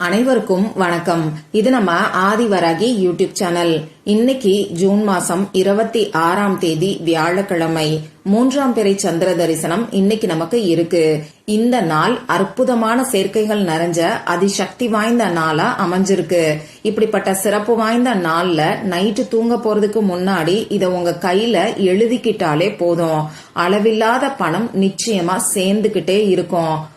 அனைவருக்கும் வணக்கம். இது நம்ம ஆதிவராகி யூடியூப் சேனல். இன்னைக்கு ஜூன் மாசம் இருபத்தி ஆறாம் தேதி வியாழக்கிழமை. மூன்றாம் பிறை சந்திர தரிசனம் இன்னைக்கு நமக்கு இருக்கு. இந்த நாள் அற்புதமான சேர்க்கைகள் நிறைஞ்ச அதிசக்தி வாய்ந்த நாளா அமைஞ்சிருக்கு. இப்படிப்பட்ட சிறப்பு வாய்ந்த நாள்ல நைட்டு தூங்க போறதுக்கு முன்னாடி இத உங்க கையில எழுதிக்கிட்டாலே போதும். அளவில்லாத பணம் நிச்சயமா சேர்ந்துகிட்டே இருக்கும்.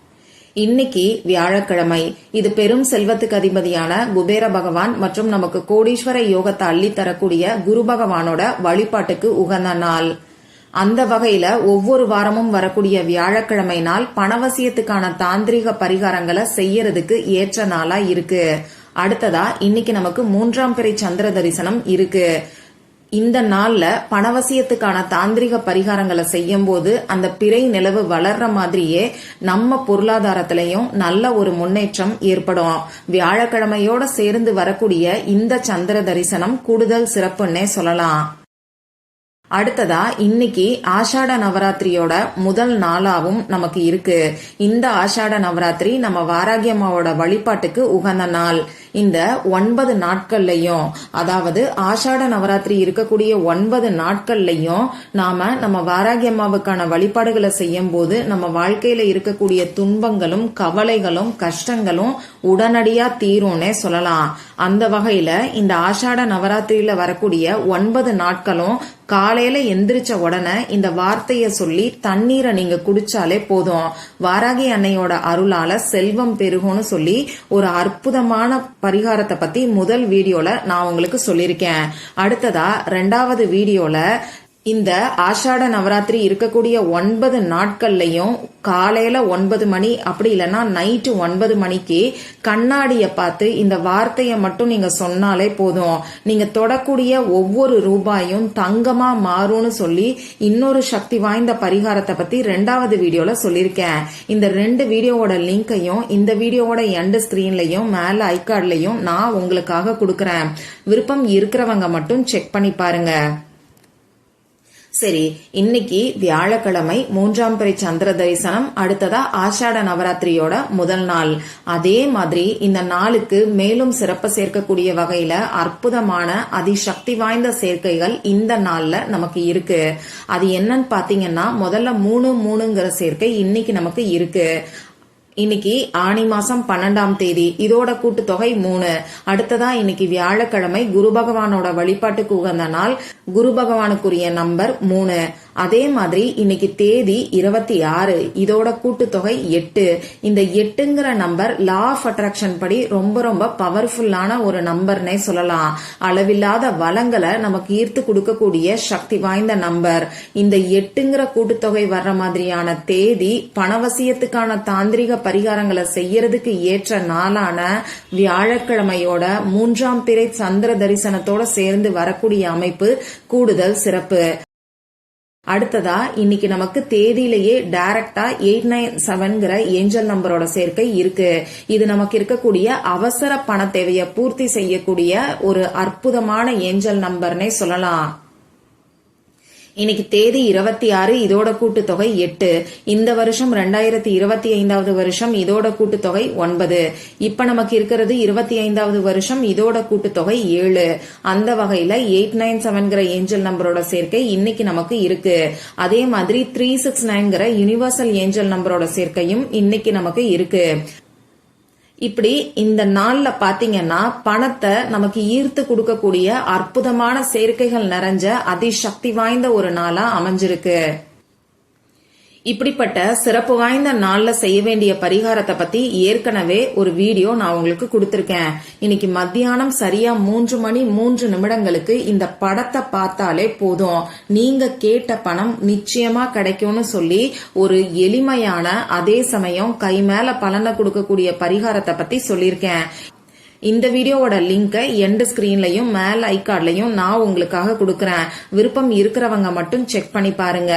இன்னைக்கு வியாழக்கிழமை. இது பெரும் செல்வத்துக்கு அதிபதியான குபேர பகவான் மற்றும் நமக்கு கோடீஸ்வர யோகத்தை அள்ளி தரக்கூடிய குரு பகவானோட வழிபாட்டுக்கு உகந்த நாள். அந்த வகையில ஒவ்வொரு வாரமும் வரக்கூடிய வியாழக்கிழமை நாள் பணவசியத்துக்கான தாந்திரிக பரிகாரங்களை செய்யறதுக்கு ஏற்ற நாளா இருக்கு. அடுத்ததா இன்னைக்கு நமக்கு மூன்றாம் பிறை சந்திர தரிசனம் இருக்கு. இந்த நாள்ல பணவசியத்துக்கான தாந்திரிக பரிகாரங்களை செய்யும் போது அந்த பிறை நிலவு வளர்ற மாதிரியே நம்ம பொருளாதாரத்திலையும் நல்ல ஒரு முன்னேற்றம் ஏற்படும். வியாழக்கிழமையோட சேர்ந்து வரக்கூடிய இந்த சந்திர தரிசனம் கூடுதல் சிறப்புன்னே சொல்லலாம். அடுத்ததா இன்னைக்கு ஆஷாட நவராத்திரியோட முதல் நாளாவும் நமக்கு இருக்கு. இந்த ஆஷாட நவராத்திரி நம்ம வாராகியம்மாவோட வழிபாட்டுக்கு உகந்த நாள். இந்த ஒன்பது நாட்கள்லையும் அதாவது ஆஷாட நவராத்திரி இருக்கக்கூடிய ஒன்பது நாட்கள்லையும் நாம நம்ம வாராகியம்மாவுக்கான வழிபாடுகளை செய்யும் போது நம்ம வாழ்க்கையில இருக்கக்கூடிய துன்பங்களும் கவலைகளும் கஷ்டங்களும் உடனடியா தீரும்னே சொல்லலாம். அந்த வகையில இந்த ஆஷாட நவராத்திரியில வரக்கூடிய ஒன்பது நாட்களும் காலையில எந்திரிச்ச உடனே இந்த வார்த்தைய சொல்லி தண்ணீரை நீங்க குடிச்சாலே போதும். வாராகி அன்னையோட அருளால செல்வம் பெருகும்னு சொல்லி ஒரு அற்புதமான பரிகாரத்தை பத்தி முதல் வீடியோல நான் உங்களுக்கு சொல்லியிருக்கேன். அடுத்ததா ரெண்டாவது வீடியோல இந்த ஆஷாட நவராத்திரி இருக்கக்கூடிய ஒன்பது நாட்கள்லையும் காலையில ஒன்பது மணி அப்படி இல்லைன்னா நைட்டு ஒன்பது மணிக்கு கண்ணாடியை பார்த்து இந்த வார்த்தையை மட்டும் நீங்க சொன்னாலே போதும். நீங்க தொடக்கூடிய ஒவ்வொரு ரூபாயும் தங்கமா மாறும்னு சொல்லி இன்னொரு சக்தி வாய்ந்த பரிகாரத்தை பத்தி ரெண்டாவது வீடியோல சொல்லியிருக்கேன். இந்த ரெண்டு வீடியோவோட லிங்கையும் இந்த வீடியோவோட எண்டு ஸ்கிரீன்லயும் மேல ஐகார்ட்லையும் நான் உங்களுக்காக கொடுக்குறேன். விருப்பம் இருக்கிறவங்க மட்டும் செக் பண்ணி பாருங்க. சரி இன்னைக்கு வியாழக்கிழமை மூன்றாம் பிறை சந்திர தரிசனம் அடுத்ததா ஆஷாட நவராத்திரியோட முதல் நாள். அதே மாதிரி இந்த நாளுக்கு மேலும் சிறப்பு சேர்க்கக்கூடிய வகையில அற்புதமான அதிசக்தி வாய்ந்த சேர்க்கைகள் இந்த நாள்ல நமக்கு இருக்கு. அது என்னன்னு பாத்தீங்கன்னா முதல்ல மூணு மூணுங்கிற சேர்க்கை இன்னைக்கு நமக்கு இருக்கு. இன்னைக்கு ஆணி மாசம் பன்னெண்டாம் தேதி. இதோட கூட்டுத்தொகை மூணு. அடுத்ததா இன்னைக்கு வியாழக்கிழமை குரு பகவானோட வழிபாட்டுக்கு உகந்த நாள். குரு பகவானுக்குரிய நம்பர் மூணு. அதே மாதிரி இன்னைக்கு தேதி இருபத்தி ஆறு. இதோட கூட்டுத்தொகை எட்டு. இந்த எட்டுங்கிற நம்பர் லா ஆஃப் அட்ராக்ஷன் படி ரொம்ப ரொம்ப பவர்ஃபுல்லான ஒரு நம்பர்னே சொல்லலாம். அளவில்லாத வளங்களை நமக்கு ஈர்த்து கொடுக்கக்கூடிய சக்தி வாய்ந்த நம்பர். இந்த எட்டுங்கிற கூட்டுத்தொகை வர்ற மாதிரியான தேதி பணவசியத்துக்கான தாந்திரிக பரிகாரங்களை செய்யறதுக்கு ஏற்ற நாளான வியாழக்கிழமையோட மூன்றாம் பிறை சந்திர தரிசனத்தோட சேர்ந்து வரக்கூடிய அமைப்பு கூடுதல் சிறப்பு. அடுத்ததா இன்னைக்கு நமக்கு தேதியிலேயே டைரக்டா எயிட் நைன் செவன்கிற ஏஞ்சல் நம்பரோட சேர்க்கை இருக்கு. இது நமக்கு இருக்கக்கூடிய அவசர பண தேவையை பூர்த்தி செய்யக்கூடிய ஒரு அற்புதமான ஏஞ்சல் நம்பர்னே சொல்லலாம். இன்னைக்கு தேதி இருபத்தி ஆறு இதோட கூட்டுத்தொகை எட்டு. இந்த வருஷம் ரெண்டாயிரத்தி இருபத்தி ஐந்தாவது வருஷம் இதோட கூட்டுத்தொகை ஒன்பது. இப்ப நமக்கு இருக்கிறது இருபத்தி ஐந்தாவது வருஷம் இதோட கூட்டுத்தொகை ஏழு. அந்த வகையில எயிட் நைன் செவன்கிற ஏஞ்சல் நம்பரோட சேர்க்கை இன்னைக்கு நமக்கு இருக்கு. அதே மாதிரி த்ரீ சிக்ஸ் நைன்கிற யூனிவர்சல் ஏஞ்சல் நம்பரோட சேர்க்கையும் இன்னைக்கு நமக்கு இருக்கு. இப்படி இந்த நாள்ல பாத்தீங்கன்னா பணத்தை நமக்கு ஈர்த்து கொடுக்கக்கூடிய அற்புதமான சேர்க்கைகள் நிறைஞ்ச அதிசக்தி வாய்ந்த ஒரு நாளா அமைஞ்சிருக்கு. இப்படிப்பட்ட சிறப்பு வாய்ந்த நாள்ல செய்ய வேண்டிய பரிகாரத்தை பத்தி ஏற்கனவே ஒரு வீடியோ நான் உங்களுக்கு கொடுத்திருக்கேன். இன்னைக்கு மத்தியானம் சரியா மூன்று மணி மூன்று நிமிடங்களுக்கு இந்த படத்தை பார்த்தாலே போதும். நீங்க கேட்ட பணம் நிச்சயமா கிடைக்கும்னு சொல்லி ஒரு எளிமையான அதே சமயம் கை மேல பலனை கொடுக்கக்கூடிய பரிகாரத்தை பத்தி சொல்லியிருக்கேன். இந்த வீடியோவோட லிங்கை எண்டு ஸ்கிரீன்லயும் மேல் ஐகார்ட்லயும் நான் உங்களுக்காக கொடுக்கறேன். விருப்பம் இருக்கிறவங்க மட்டும் செக் பண்ணி பாருங்க.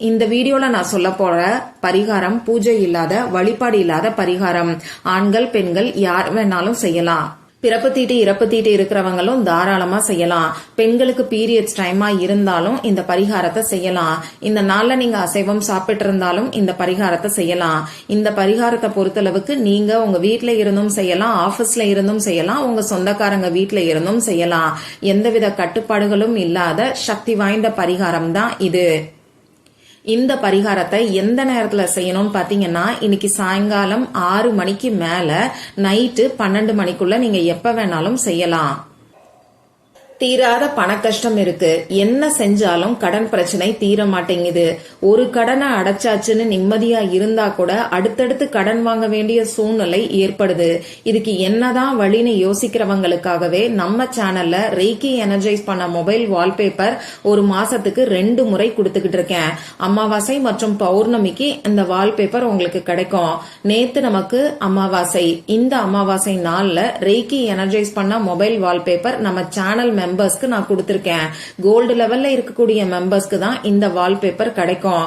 இந்த வீடியோல நான் சொல்ல போற பரிகாரம் பூஜை இல்லாத வழிபாடு இல்லாத பரிகாரம். ஆண்கள் பெண்கள் யார் வேணாலும் செய்யலாம். பிறப்பு தீட்டு இறப்பு தீட்டு இருக்கிறவங்களும் தாராளமா செய்யலாம். பெண்களுக்கு பீரியட்ஸ் டைமா இருந்தாலும் இந்த பரிகாரத்தை செய்யலாம். இந்த நாள்ல நீங்க அசைவம் சாப்பிட்டு இருந்தாலும் இந்த பரிகாரத்தை செய்யலாம். இந்த பரிகாரத்தை பொறுத்தளவுக்கு நீங்க உங்க வீட்ல இருந்தும் செய்யலாம் ஆபீஸ்ல இருந்தும் செய்யலாம் உங்க சொந்தக்காரங்க வீட்ல இருந்தும் செய்யலாம். எந்தவித கட்டுப்பாடுகளும் இல்லாத சக்தி வாய்ந்த பரிகாரம் தான் இது. இந்த பரிகாரத்தை எந்த நேரத்தில் செய்யணும்னு பார்த்தீங்கன்னா இன்னைக்கு சாயங்காலம் ஆறு மணிக்கு மேலே நைட்டு பன்னெண்டு மணிக்குள்ள நீங்கள் எப்போ வேணாலும் செய்யலாம். தீராத பண கஷ்டம் இருக்கு. என்ன செஞ்சாலும் கடன் பிரச்சனை தீர மாட்டேங்குது. ஒரு கடனை அடைச்சாச்சுன்னு நிம்மதியா இருந்தா கூட அடுத்தடுத்து கடன் வாங்க வேண்டிய சூழ்நிலை ஏற்படுது. இதுக்கு என்னதான் வழின்னு யோசிக்கிறவங்களுக்காகவே நம்ம சேனல்ல ரேக்கி எனர்ஜைஸ் பண்ண மொபைல் வால்பேப்பர் ஒரு மாசத்துக்கு ரெண்டு முறை கொடுத்துக்கிட்டு இருக்கேன். அமாவாசை மற்றும் பௌர்ணமிக்கு இந்த வால்பேப்பர் உங்களுக்கு கிடைக்கும். நேத்து நமக்கு அமாவாசை. இந்த அமாவாசை நாள்ல ரேக்கி எனர்ஜைஸ் பண்ண மொபைல் வால்பேப்பர் நம்ம சேனல் மெம்பர்ஸ்க்கு நான் கொடுத்திருக்கேன். கோல்டு லெவல்ல இருக்கக்கூடிய மெம்பர்ஸ்க்கு தான் இந்த வால்பேப்பர் கிடைக்கும்.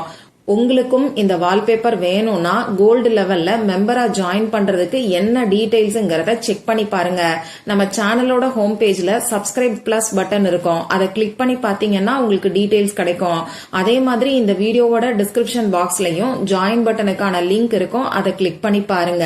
உங்களுக்கும் இந்த வால்பேப்பர் வேணும்னா கோல்டு லெவல்ல மெம்பரா ஜாயின் பண்றதுக்கு என்ன டீடைல்ஸ்ங்கிறத செக் பண்ணி பாருங்க. நம்ம சேனலோட ஹோம் பேஜ்ல சப்ஸ்கிரைப் பிளஸ் பட்டன் இருக்கும். அதை கிளிக் பண்ணி பாத்தீங்கன்னா உங்களுக்கு டீடைல்ஸ் கிடைக்கும். அதே மாதிரி இந்த வீடியோவோட டிஸ்கிரிப்ஷன் பாக்ஸ்லயும் ஜாயின் பட்டனுக்கான லிங்க் இருக்கும். அதை கிளிக் பண்ணி பாருங்க.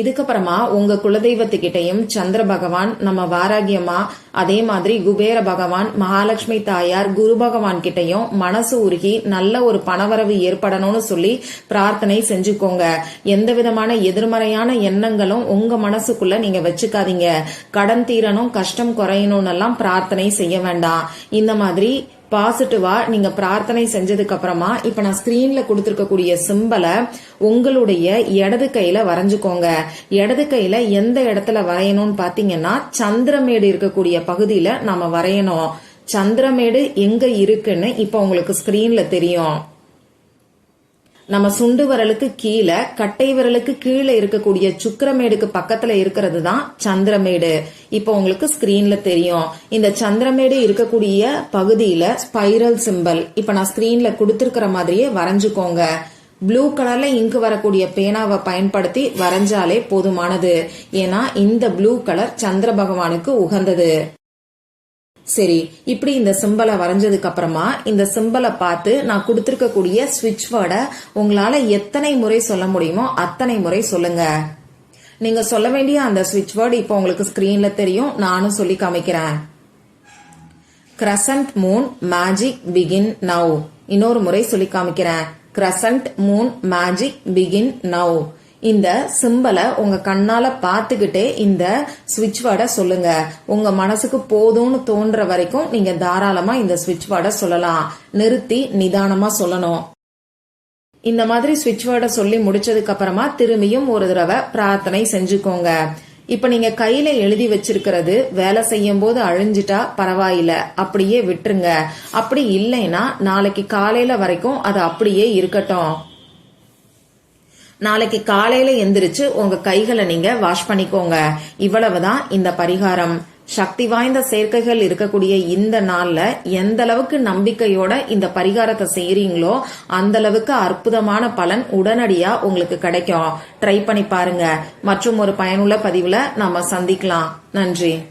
இதுக்கப்புறமா உங்க குலதெய்வத்துக்கிட்டையும் சந்திர பகவான் நம்ம வாராகியமா அதே மாதிரி குபேர பகவான் மகாலட்சுமி தாயார் குரு பகவான் கிட்டையும் மனசு உருகி நல்ல ஒரு பணவரவு ஏற்படணும்னு சொல்லி பிரார்த்தனை செஞ்சுக்கோங்க. எந்த விதமான எதிர்மறையான எண்ணங்களும் உங்க மனசுக்குள்ள நீங்க வச்சுக்காதீங்க. கடன் தீரணும் கஷ்டம் குறையணும்னு எல்லாம் பிரார்த்தனை செய்ய வேண்டாம். இந்த மாதிரி பாசிட்டிவா நீங்க பிரார்த்தனை செஞ்சதுக்கு அப்புறமா இப்ப நான் ஸ்கிரீன்ல கொடுத்திருக்கக்கூடிய சிம்பலை உங்களுடைய இடது கையில வரைஞ்சுக்கோங்க. இடது கையில எந்த இடத்துல வரையணும்னு பாத்தீங்கன்னா சந்திரமேடு இருக்கக்கூடிய பகுதியில நாம வரையணும். சந்திரமேடு எங்க இருக்குன்னு இப்ப உங்களுக்கு ஸ்கிரீன்ல தெரியும். நம்ம சுண்டு விரலுக்கு கீழே கட்டை விரலுக்கு கீழே இருக்கக்கூடிய சுக்கரமேடுக்கு பக்கத்துல இருக்கிறது தான் சந்திரமேடு. இப்போ உங்களுக்கு ஸ்கிரீன்ல தெரியும். இந்த சந்திரமேடு இருக்கக்கூடிய பகுதியில ஸ்பைரல் சிம்பல் இப்ப நான் ஸ்கிரீன்ல கொடுத்திருக்கிற மாதிரியே வரைஞ்சுக்கோங்க. ப்ளூ கலர்ல இங்கு வரக்கூடிய பேனாவை பயன்படுத்தி வரைஞ்சாலே போதுமானது. ஏன்னா இந்த ப்ளூ கலர் சந்திர பகவானுக்கு உகந்தது. சரி இப்படி இந்த சிம்பலை வரைஞ்சதுக்கு அப்புறமா இந்த சிம்பலை பார்த்து நான் கொடுத்துருக்கக்கூடிய ஸ்விட்ச் வேர்டை உங்களால எத்தனை முறை சொல்ல முடியுமோ அத்தனை முறை சொல்லுங்க. நீங்க சொல்ல வேண்டிய அந்த ஸ்விட்ச் வேர்டு இப்போ உங்களுக்கு ஸ்கிரீன்ல தெரியும் நானும் சொல்லி காமிக்கிறேன். Crescent moon magic begin now இன்னொரு முறை சொல்லி காமிக்கிறேன். Crescent moon magic begin now இந்த சிம்பலை உங்க கண்ணால பார்த்துக்கிட்டே இந்த ஸ்விட்ச் வேர்டை சொல்லுங்க. உங்க மனசுக்கு போதும்னு தோன்ற வரைக்கும் நீங்க தாராளமா இந்த ஸ்விட்ச் வேர்டை சொல்லலாம். நிறுத்தி நிதானமா சொல்லணும். இந்த மாதிரி ஸ்விட்ச் வேர்டை சொல்லி முடிச்சதுக்கு அப்புறமா திரும்பியும் ஒரு தடவை பிரார்த்தனை செஞ்சுக்கோங்க. இப்ப நீங்க கையில எழுதி வச்சிருக்கிறது வேலை செய்யும் போது அழிஞ்சிட்டா பரவாயில்ல அப்படியே விட்டுருங்க. அப்படி இல்லைன்னா நாளைக்கு காலையில வரைக்கும் அது அப்படியே இருக்கட்டும். நாளைக்கு காலையில எந்திரிச்சு உங்க கைகளை நீங்க வாஷ் பண்ணிக்கோங்க. இவ்வளவுதான் இந்த பரிகாரம். சக்தி வாய்ந்த சேர்க்கைகள் இருக்கக்கூடிய இந்த நாள்ல எந்த அளவுக்கு நம்பிக்கையோட இந்த பரிகாரத்தை செய்யறீங்களோ அந்த அளவுக்கு அற்புதமான பலன் உடனடியா உங்களுக்கு கிடைக்கும். ட்ரை பண்ணி பாருங்க. மற்றும் ஒரு பயனுள்ள பதிவுல நாம சந்திக்கலாம். நன்றி.